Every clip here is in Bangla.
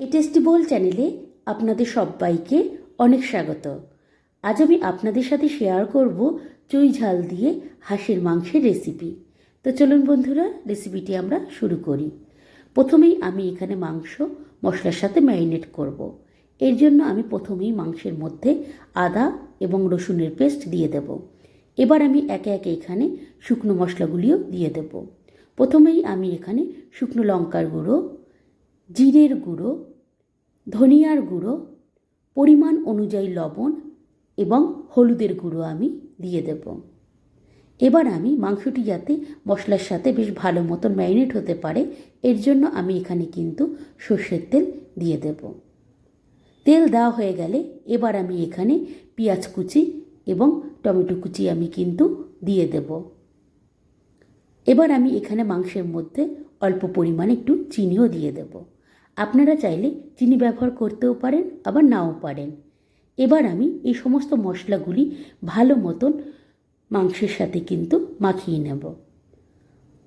এ টেস্টি বোল চ্যানেলে আপনাদের সবাইকে অনেক স্বাগত। আজ আমি আপনাদের সাথে শেয়ার করব চুই ঝাল দিয়ে হাঁসের মাংসের রেসিপি তো চলুন বন্ধুরা রেসিপিটি আমরা শুরু করি। প্রথমেই আমি এখানে মাংস মশলার সাথে ম্যারিনেট করব। এর জন্য আমি প্রথমেই মাংসের মধ্যে আদা এবং রসুনের পেস্ট দিয়ে দেব। এবার আমি একে একে এখানে শুকনো মশলাগুলিও দিয়ে দেব। প্রথমেই আমি এখানে শুকনো লঙ্কার গুঁড়ো জিরের গুঁড়ো, ধনিয়ার গুঁড়ো, পরিমাণ অনুযায়ী লবণ এবং হলুদের গুঁড়ো আমি দিয়ে দেব। এবার আমি মাংসটি যাতে মশলার সাথে বেশ ভালো মতো ম্যারিনেট হতে পারে, এর জন্য আমি এখানে কিন্তু সর্ষের তেল দিয়ে দেব। তেল দেওয়া হয়ে গেলে এবার আমি এখানে পেঁয়াজ কুচি এবং টমেটো কুচি আমি কিন্তু দিয়ে দেব। এবার আমি এখানে মাংসের মধ্যে অল্প পরিমাণে একটু চিনিও দিয়ে দেব। আপনারা চাইলে চিনি ব্যবহার করতেও পারেন, আবার নাও পারেন। এবার আমি এই সমস্ত মশলাগুলি ভালো মতন মাংসের সাথে কিন্তু মাখিয়ে নেব।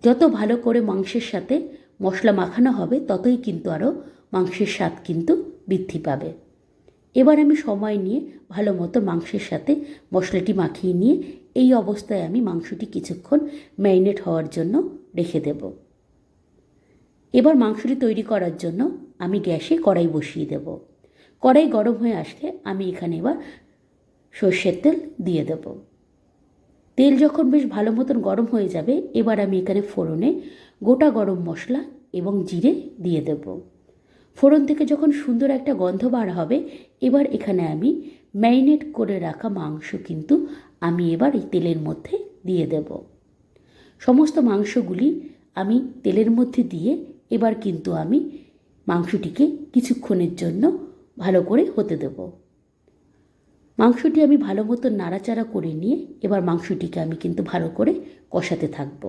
যত ভালো করে মাংসের সাথে মশলা মাখানো হবে, ততই কিন্তু আরও মাংসের স্বাদ কিন্তু বৃদ্ধি পাবে। এবার আমি সময় নিয়ে ভালো মতো মাংসের সাথে মশলাটি মাখিয়ে নিয়ে এই অবস্থায় আমি মাংসটি কিছুক্ষণ ম্যারিনেট হওয়ার জন্য রেখে দেব। এবার মাংসটি তৈরি করার জন্য আমি গ্যাসে কড়াই বসিয়ে দেব। কড়াই গরম হয়ে আসলে আমি এখানে এবার সর্ষের তেল দিয়ে দেব। তেল যখন বেশ ভালো মতন গরম হয়ে যাবে, এবার আমি এখানে ফোড়নে গোটা গরম মশলা এবং জিরে দিয়ে দেব। ফোড়ন থেকে যখন সুন্দর একটা গন্ধ বার হবে, এবার এখানে আমি ম্যারিনেট করে রাখা মাংস কিন্তু আমি এবার এই তেলের মধ্যে দিয়ে দেব। সমস্ত মাংসগুলি আমি তেলের মধ্যে দিয়ে এবার কিন্তু আমি মাংসটিকে কিছুক্ষণের জন্য ভালো করে হতে দেব। মাংসটি আমি ভালো মতো নাড়াচাড়া করে নিয়ে এবার মাংসটিকে আমি কিন্তু ভালো করে কষাতে থাকব।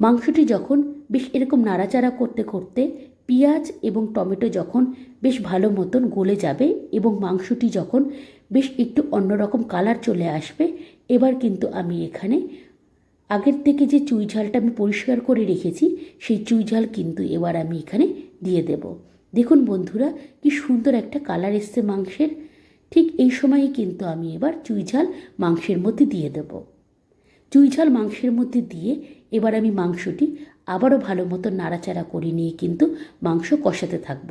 মাংসটি যখন বেশ এরকম নাড়াচাড়া করতে করতে পেঁয়াজ এবং টমেটো যখন বেশ ভালো মতন গলে যাবে এবং মাংসটি যখন বেশ একটু অন্যরকম কালার চলে আসবে, এবার কিন্তু আমি এখানে আগের থেকে যে চুই ঝালটা আমি পরিষ্কার করে রেখেছি, সেই চুই ঝাল কিন্তু এবার আমি এখানে দিয়ে দেব। দেখুন বন্ধুরা, কি সুন্দর একটা কালার এসছে মাংসের। ঠিক এই সময়ই কিন্তু আমি এবার চুই ঝাল মাংসের মধ্যে দিয়ে দেব। চুই ঝাল মাংসের মধ্যে দিয়ে এবার আমি মাংসটি আবারও ভালো মতো নাড়াচাড়া করে নিয়ে কিন্তু মাংস কষাতে থাকব।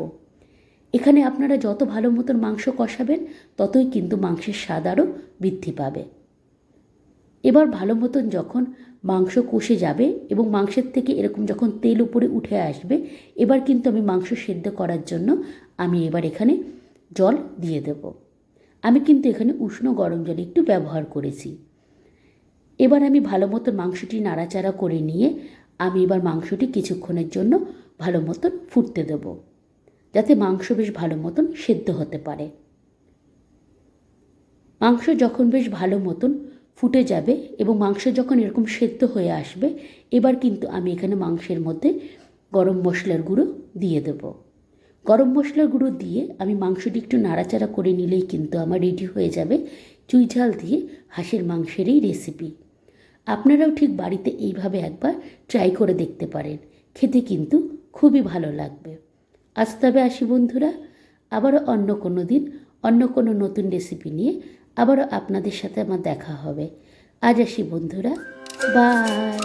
এখানে আপনারা যত ভালো মতন মাংস কষাবেন, ততই কিন্তু মাংসের স্বাদ আরও বৃদ্ধি পাবে। এবার ভালো মতন যখন মাংস কষে যাবে এবং মাংসের থেকে এরকম যখন তেল উপরে উঠে আসবে, এবার কিন্তু আমি মাংস সেদ্ধ করার জন্য আমি এবার এখানে জল দিয়ে দেব। আমি কিন্তু এখানে উষ্ণ গরম জল একটু ব্যবহার করেছি। এবার আমি ভালো মতন মাংসটি নাড়াচাড়া করে নিয়ে আমি এবার মাংসটি কিছুক্ষণের জন্য ভালো মতন ফুটতে দেব, যাতে মাংস বেশ ভালো মতন সেদ্ধ হতে পারে। মাংস যখন বেশ ভালো মতন ফুটে যাবে এবং মাংস যখন এরকম সেদ্ধ হয়ে আসবে, এবার কিন্তু আমি এখানে মাংসের মধ্যে গরম মশলার গুঁড়ো দিয়ে দেব। গরম মশলার গুঁড়ো দিয়ে আমি মাংসটি একটু নাড়াচাড়া করে নিলেই কিন্তু আমার রেডি হয়ে যাবে চুই ঝাল দিয়ে হাঁসের মাংসের এই রেসিপি আপনারাও ঠিক বাড়িতে এইভাবে একবার ট্রাই করে দেখতে পারেন। খেতে কিন্তু খুবই ভালো লাগবে। আজ তবে আসি বন্ধুরা, আবারও অন্য কোনো দিন, অন্য কোনো নতুন রেসিপি নিয়ে আবারও আপনাদের সাথে আমার দেখা হবে। আজ আসি বন্ধুরা। বাই